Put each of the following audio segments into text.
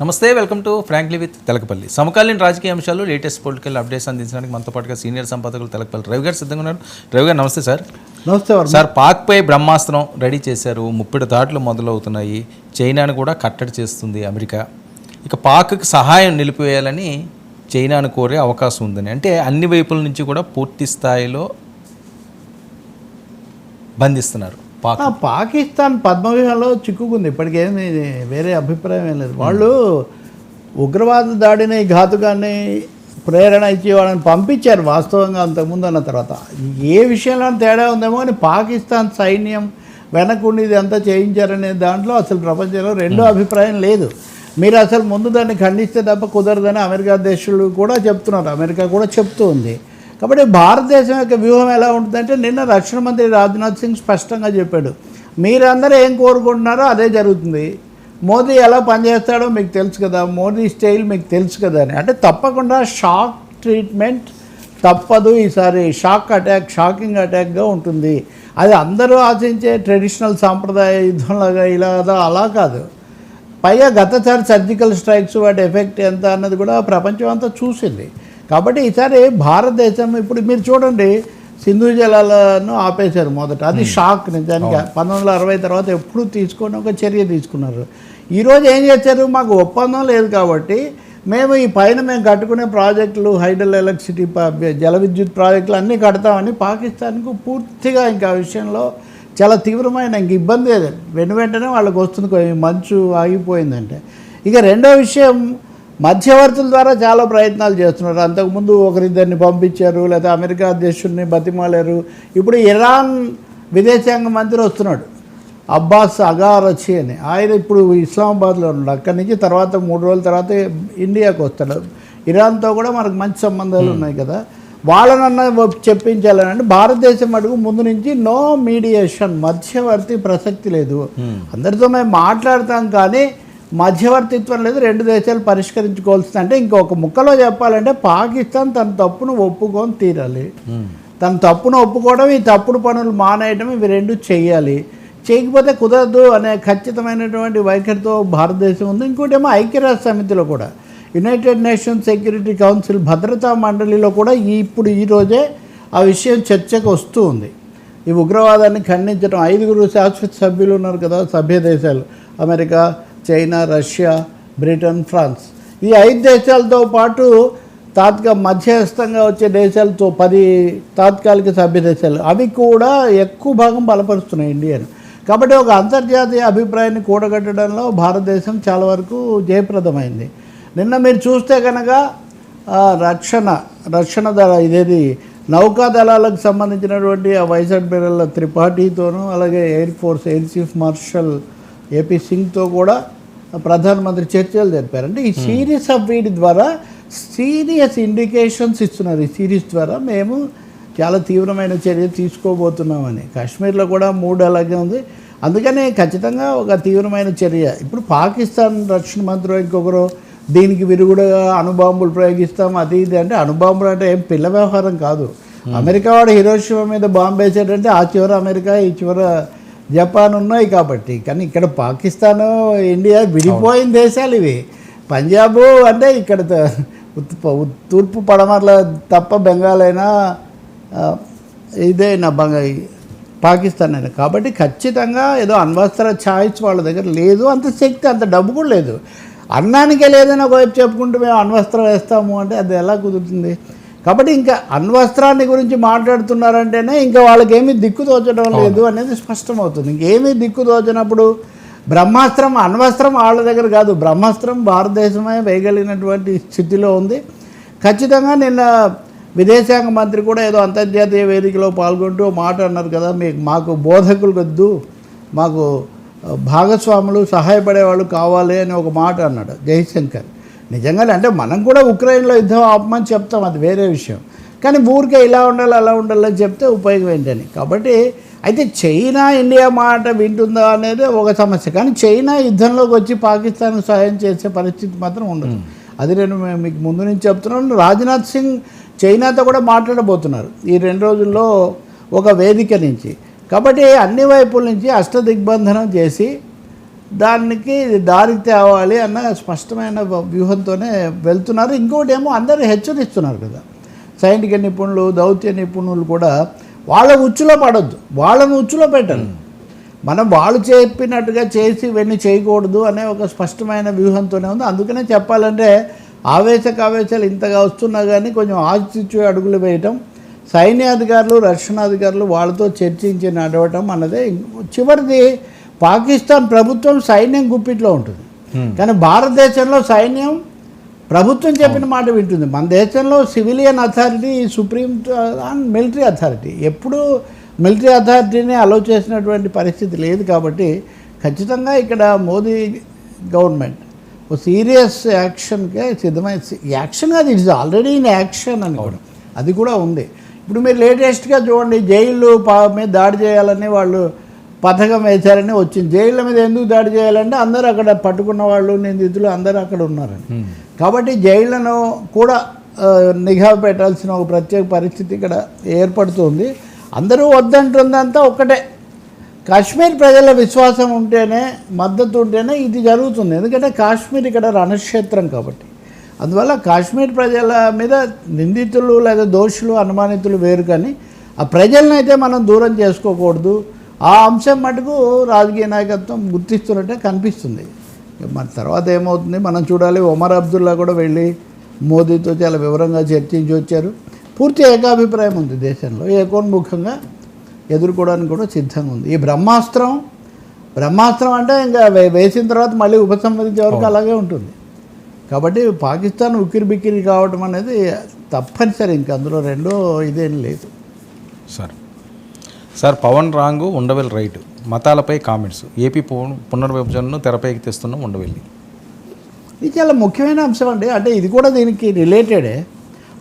నమస్తే welcome to frankly with Telakapalli. సమకాలీన రాజకీయ అంశాలు లేటెస్ట్ పొలిటికల్ అప్డేట్స్ అందించడానికి మనతో పాటుగా సీనియర్ సంపాదకులు తెలకపల్లి రవి గారు సిద్ధంగా ఉన్నారు. రవి గారు నమస్తే సార్. నమస్తే సార్ పాక్పై బ్రహ్మాస్త్రం రెడీ చేశారు. ముప్పిడి దాడులు మొదలవుతున్నాయి. చైనాను కూడా కట్టడి చేస్తుంది అమెరికా. ఇక పాక్కి సహాయం నిలిపివేయాలని చైనాను కోరే అవకాశం ఉందని. అంటే అన్ని వైపుల నుంచి కూడా పూర్తి స్థాయిలో బంధిస్తున్నారు. పాకిస్తాన్ పద్మవ్యూహంలో చిక్కుకుంది. ఇప్పటికేమి వేరే అభిప్రాయం ఏం లేదు. వాళ్ళు ఉగ్రవాద దాడిని ఘాతుకాన్ని ప్రేరణ ఇచ్చి వాళ్ళని పంపించారు వాస్తవంగా అంతకుముందు అన్న తర్వాత. ఏ విషయంలో తేడా ఉందేమో కానీ పాకిస్తాన్ సైన్యం వెనకుండి ఇది అంతా చేయించారనే దాంట్లో అసలు ప్రపంచంలో రెండో అభిప్రాయం లేదు. మీరు అసలు ముందు దాన్ని ఖండిస్తే తప్ప కుదరదని అమెరికా దేశాలు కూడా చెప్తున్నారు. అమెరికా కూడా చెప్తూ ఉంది. కాబట్టి భారతదేశం యొక్క వ్యూహం ఎలా ఉంటుందంటే నిన్న రక్షణ మంత్రి రాజ్నాథ్ సింగ్ స్పష్టంగా చెప్పాడు. మీరందరూ ఏం కోరుకుంటున్నారో అదే జరుగుతుంది. మోదీ ఎలా పనిచేస్తాడో మీకు తెలుసు కదా. మోదీ స్టైల్ మీకు తెలుసు కదా అని. అంటే తప్పకుండా షాక్ ట్రీట్మెంట్ తప్పదు ఈసారి. షాక్ అటాక్ షాకింగ్ అటాక్గా ఉంటుంది. అది అందరూ ఆశించే ట్రెడిషనల్ సాంప్రదాయ యుద్ధంలాగా ఇలాగా అలా కాదు. పైగా గతసారి సర్జికల్ స్ట్రైక్స్ వాటి ఎఫెక్ట్ ఎంత అన్నది కూడా ప్రపంచం అంతా చూసింది. కాబట్టి ఈసారి భారతదేశం ఇప్పుడు మీరు చూడండి సింధు జలాలను ఆపేశారు మొదట. అది షాక్ నిజానికి పంతొమ్మిది వందల అరవై తర్వాత ఎప్పుడు తీసుకొని ఒక చర్య తీసుకున్నారు. ఈరోజు ఏం చేశారు? మాకు ఒప్పందం లేదు కాబట్టి మేము ఈ పైన మేము కట్టుకునే ప్రాజెక్టులు హైడల్ ఎలక్ట్రిసిటీ జల విద్యుత్ ప్రాజెక్టులు అన్నీ కడతామని పాకిస్తాన్కు పూర్తిగా ఇంకా ఆ విషయంలో చాలా తీవ్రమైన ఇంక ఇబ్బంది లేదు. వెను వెంటనే వాళ్ళకి వస్తుంది మంచు ఆగిపోయిందంటే. ఇక రెండో విషయం మధ్యవర్తుల ద్వారా చాలా ప్రయత్నాలు చేస్తున్నారు. అంతకుముందు ఒకరిద్దరిని పంపించారు లేదా అమెరికా అధ్యక్షుడిని బతిమాలారు. ఇప్పుడు ఇరాన్ విదేశాంగ మంత్రి వస్తున్నాడు. అబ్బాస్ అగారచి అని. ఆయన ఇప్పుడు ఇస్లామాబాద్లో ఉన్నాడు. అక్కడి నుంచి తర్వాత మూడు రోజుల తర్వాత ఇండియాకి వస్తాడు. ఇరాన్తో కూడా మనకు మంచి సంబంధాలు ఉన్నాయి కదా. వాళ్ళనన్నా చెప్పించాలని అంటే భారతదేశం అడుగు ముందు నుంచి నో మీడియేషన్ మధ్యవర్తి ప్రసక్తి లేదు. అందరితో మేము మాట్లాడతాం కానీ మధ్యవర్తిత్వం లేదు రెండు దేశాలు పరిష్కరించుకోవాల్సింది. అంటే ఇంకొక ముక్కలో చెప్పాలంటే పాకిస్తాన్ తన తప్పును ఒప్పుకొని తీరాలి. తన తప్పును ఒప్పుకోవడం ఈ తప్పుడు పనులు మానేయడం ఇవి రెండు చెయ్యాలి చేయకపోతే కుదరదు అనే ఖచ్చితమైనటువంటి వైఖరితో భారతదేశం ఉంది. ఇంకోటి ఏమో ఐక్యరాజ్య సమితిలో కూడా. యునైటెడ్ నేషన్స్ సెక్యూరిటీ కౌన్సిల్ భద్రతా మండలిలో కూడా ఈ ఇప్పుడు ఈ రోజే ఆ విషయం చర్చకు వస్తూ ఉంది. ఈ ఉగ్రవాదాన్ని ఖండించడం ఐదుగురు శాశ్వత సభ్యులు ఉన్నారు కదా సభ్య దేశాలు. America China Russia Britain France. ఈ ఐదు దేశాలతో పాటు తాత్కా మధ్యస్థంగా వచ్చే దేశాలతో పది తాత్కాలిక సభ్య దేశాలు. అవి కూడా ఎక్కువ భాగం బలపరుస్తున్నాయి ఇండియాను. కాబట్టి ఒక అంతర్జాతీయ అభిప్రాయాన్ని కూడగట్టడంలో భారతదేశం చాలా వరకు జయప్రదమైంది. నిన్న మీరు చూస్తే కనుక రక్షణ రక్షణ దళ ఇదేది నౌకా దళాలకు సంబంధించినటువంటి ఆ వైస్ అడ్మిరల్ త్రిపాఠితోనూ అలాగే air force air chief marshal AP సింగ్తో కూడా ప్రధానమంత్రి చర్చలు జరిపారు. అంటే ఈ సిరీస్ ఆఫ్ వీటి ద్వారా సీరియస్ ఇండికేషన్స్ ఇస్తున్నారు. ఈ సిరీస్ ద్వారా మేము చాలా తీవ్రమైన చర్య తీసుకోబోతున్నామని కాశ్మీర్లో కూడా మూడు అలాగే ఉంది. అందుకనే ఖచ్చితంగా ఒక తీవ్రమైన చర్య. ఇప్పుడు పాకిస్తాన్ రక్షణ మంత్రి ఇంకొకరు దీనికి విరుగుడుగా అణుబాంబులు ప్రయోగిస్తాం అది ఇది అంటే అణుబాంబులు అంటే ఏం పిల్ల వ్యవహారం కాదు. అమెరికా వాడు హిరోషిమా మీద బాంబు వేసాడంటే ఆ చివర అమెరికా ఈ చివర జపాన్ ఉన్నాయి కాబట్టి కానీ ఇక్కడ పాకిస్తాన్ ఇండియా విడిపోయిన దేశాలు ఇవి. పంజాబ్ అంటే ఇక్కడ తూర్పు పడమరల తప్ప బెంగాల్ అయినా ఆ, ఇదే నా బంగ పాకిస్తాన్ అయినా. కాబట్టి ఖచ్చితంగా ఏదో అణ్వస్త్ర ఛాయిస్ వాళ్ళ దగ్గర లేదు అంత శక్తి అంత డబ్బు కూడా లేదు. అన్నానికే లేదని ఒకవైపు చెప్పుకుంటూ మేము అణ్వస్త్రం వేస్తాము అంటే అది ఎలా కుదురుతుంది? కాబట్టి ఇంకా అణ్వస్త్రాన్ని గురించి మాట్లాడుతున్నారంటేనే ఇంకా వాళ్ళకి ఏమీ దిక్కు తోచడం లేదు అనేది స్పష్టమవుతుంది. ఇంకేమీ దిక్కు తోచనప్పుడు బ్రహ్మాస్త్రం అణ్వస్త్రం వాళ్ళ దగ్గర కాదు. బ్రహ్మాస్త్రం భారతదేశమే వేయగలిగినటువంటి స్థితిలో ఉంది. ఖచ్చితంగా నిన్న విదేశాంగ మంత్రి కూడా ఏదో అంతర్జాతీయ వేదికలో పాల్గొంటూ మాట అన్నారు కదా మీకు మాకు బోధకులు వద్దు మాకు భాగస్వాములు సహాయపడేవాళ్ళు కావాలి అని ఒక మాట అన్నాడు జయశంకర్. నిజంగానే అంటే మనం కూడా ఉక్రెయిన్లో యుద్ధం ఆపమని చెప్తాం అది వేరే విషయం. కానీ ఊరికే ఇలా ఉండాలి అలా ఉండాలని చెప్తే ఉపయోగం ఏంటని. కాబట్టి అయితే చైనా ఇండియా మాట వింటుందా అనేది ఒక సమస్య. కానీ చైనా యుద్ధంలోకి వచ్చి పాకిస్తాన్ సహాయం చేసే పరిస్థితి మాత్రం ఉండదు. అది నేను మీకు ముందు నుంచి చెప్తున్నాను. రాజ్నాథ్ సింగ్ చైనాతో కూడా మాట్లాడబోతున్నారు ఈ రెండు రోజుల్లో ఒక వేదిక నుంచి. కాబట్టి అన్ని వైపుల నుంచి అష్టదిగ్బంధనం చేసి దానికి దారికి తేవాలి అన్న స్పష్టమైన వ్యూహంతోనే వెళ్తున్నారు. ఇంకోటి ఏమో అందరూ హెచ్చరిస్తున్నారు కదా. సైనిక నిపుణులు దౌత్య నిపుణులు కూడా వాళ్ళ ఉచ్చులో పడద్దు. వాళ్ళని ఉచ్చులో పెట్టాలి మనం వాళ్ళు చెప్పినట్టుగా చేసి ఇవన్నీ చేయకూడదు అనే ఒక స్పష్టమైన వ్యూహంతోనే ఉంది. అందుకనే చెప్పాలంటే ఆవేశక ఆవేశాలు ఇంతగా వస్తున్నా కానీ కొంచెం ఆచితూ అడుగులు వేయటం సైన్యాధికారులు రక్షణాధికారులు వాళ్ళతో చర్చించి నడవటం అన్నదే. చివరిది పాకిస్తాన్ ప్రభుత్వం సైన్యం గుప్పిట్లో ఉంటుంది. కానీ భారతదేశంలో సైన్యం ప్రభుత్వం చెప్పిన మాట వింటుంది. మన దేశంలో civilian authority supreme and military authority. ఎప్పుడూ మిలిటరీ అథారిటీని అలౌ చేసినటువంటి పరిస్థితి లేదు కాబట్టి ఖచ్చితంగా ఇక్కడ మోదీ గవర్నమెంట్ ఓ సీరియస్ యాక్షన్కే సిద్ధమైన యాక్షన్ కాదు ఇట్స్ ఆల్రెడీ ఇన్ యాక్షన్ అని కూడా. అది కూడా ఉంది. ఇప్పుడు మీరు లేటెస్ట్గా చూడండి జైళ్ళు పా మీద దాడి చేయాలని వాళ్ళు పథకం వేశారని వచ్చింది. జైళ్ళ మీద ఎందుకు దాడి చేయాలంటే అందరూ అక్కడ పట్టుకున్న వాళ్ళు నిందితులు అందరూ అక్కడ ఉన్నారని కాబట్టి జైళ్ళను కూడా నిఘా పెట్టాల్సిన ఒక ప్రత్యేక పరిస్థితి ఇక్కడ ఏర్పడుతుంది. అందరూ వద్దంటుందంతా ఒక్కటే. కాశ్మీర్ ప్రజల విశ్వాసం ఉంటేనే మద్దతు ఉంటేనే ఇది జరుగుతుంది. ఎందుకంటే కాశ్మీర్ ఇక్కడ రణక్షేత్రం కాబట్టి. అందువల్ల కాశ్మీర్ ప్రజల మీద నిందితులు లేదా దోషులు అనుమానితులు వేరు కానీ ఆ ప్రజలను అయితే మనం దూరం చేసుకోకూడదు. ఆ అంశం మటుకు రాజకీయ నాయకత్వం గుర్తిస్తున్నట్టే కనిపిస్తుంది. మరి తర్వాత ఏమవుతుంది? మనం చూడాలి ఒమర్ అబ్దుల్లా కూడా వెళ్ళి మోదీతో చాలా వివరంగా చర్చించి వచ్చారు. పూర్తి ఏకాభిప్రాయం ఉంది దేశంలో. ఏకోన్ముఖంగా ఎదుర్కోవడానికి కూడా సిద్ధంగా ఉంది. ఈ బ్రహ్మాస్త్రం బ్రహ్మాస్త్రం అంటే ఇంకా వేసిన తర్వాత మళ్ళీ ఉపసంహరించే వరకు అలాగే ఉంటుంది. కాబట్టి పాకిస్తాన్ ఉక్కిరి బిక్కిరి కావడం అనేది తప్పనిసరి. ఇంకా అందులో రెండో ఇదేం లేదు. Sir. Sir Pawan wrong Undavalli right. మతాలపై comments. AP పునర్విభజనను తెరపైకి తెస్తున్న ఉండవెల్లి. ఇది చాలా ముఖ్యమైన అంశం అండి. అంటే ఇది కూడా దీనికి రిలేటెడే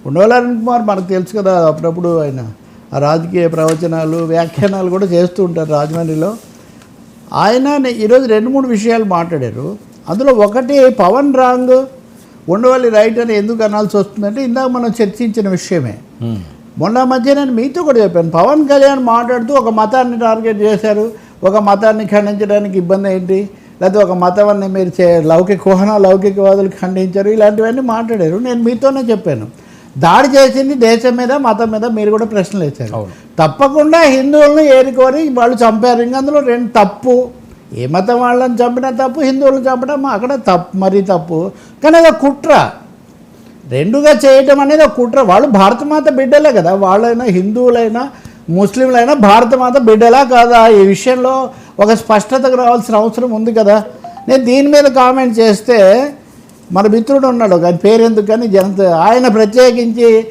ఉండవల్లి కుమార్ మనకు తెలుసు కదా అప్పుడప్పుడు ఆయన రాజకీయ ప్రవచనాలు వ్యాఖ్యానాలు కూడా చేస్తూ ఉంటారు రాజమండ్రిలో. ఆయన ఈరోజు రెండు మూడు విషయాలు మాట్లాడారు. అందులో ఒకటి పవన్ రాంగ్ ఉండవల్లి రైట్ అని ఎందుకు అనాల్సి వస్తుందంటే ఇందాక మనం చర్చించిన విషయమే. మొన్న మధ్య నేను మీతో కూడా చెప్పాను. పవన్ కళ్యాణ్ మాట్లాడుతూ ఒక మతాన్ని టార్గెట్ చేశారు. ఒక మతాన్ని ఖండించడానికి ఇబ్బంది ఏంటి? లేకపోతే ఒక మతాన్ని మీరు చే లౌకిక కుహన లౌకికవాదులు ఖండించారు. ఇలాంటివన్నీ మాట్లాడారు. నేను మీతోనే చెప్పాను. దాడి చేసింది దేశం మీద మతం మీద మీరు కూడా ప్రశ్నలు వేశారు. తప్పకుండా హిందువులను ఏరుకోరి వాళ్ళు చంపారు. ఇంకా అందులో రెండు తప్పు. ఏ మతం వాళ్ళని చంపినా తప్పు హిందువులను చంపడం అక్కడ తప్పు మరీ తప్పు. కానీ అది ఒక కుట్ర. రెండుగా చేయటం అనేది ఒక కుట్ర. వాళ్ళు భారతమాత బిడ్డలే కదా. వాళ్ళైనా హిందువులైనా ముస్లింలైనా భారతమాత బిడ్డలా కాదా? ఈ విషయంలో ఒక స్పష్టతకు రావాల్సిన అవసరం ఉంది కదా. నేను దీని మీద కామెంట్ చేస్తే మన మిత్రుడు ఉన్నాడు కానీ పేరెందుకు కానీ జనత ఆయన ప్రత్యేకించి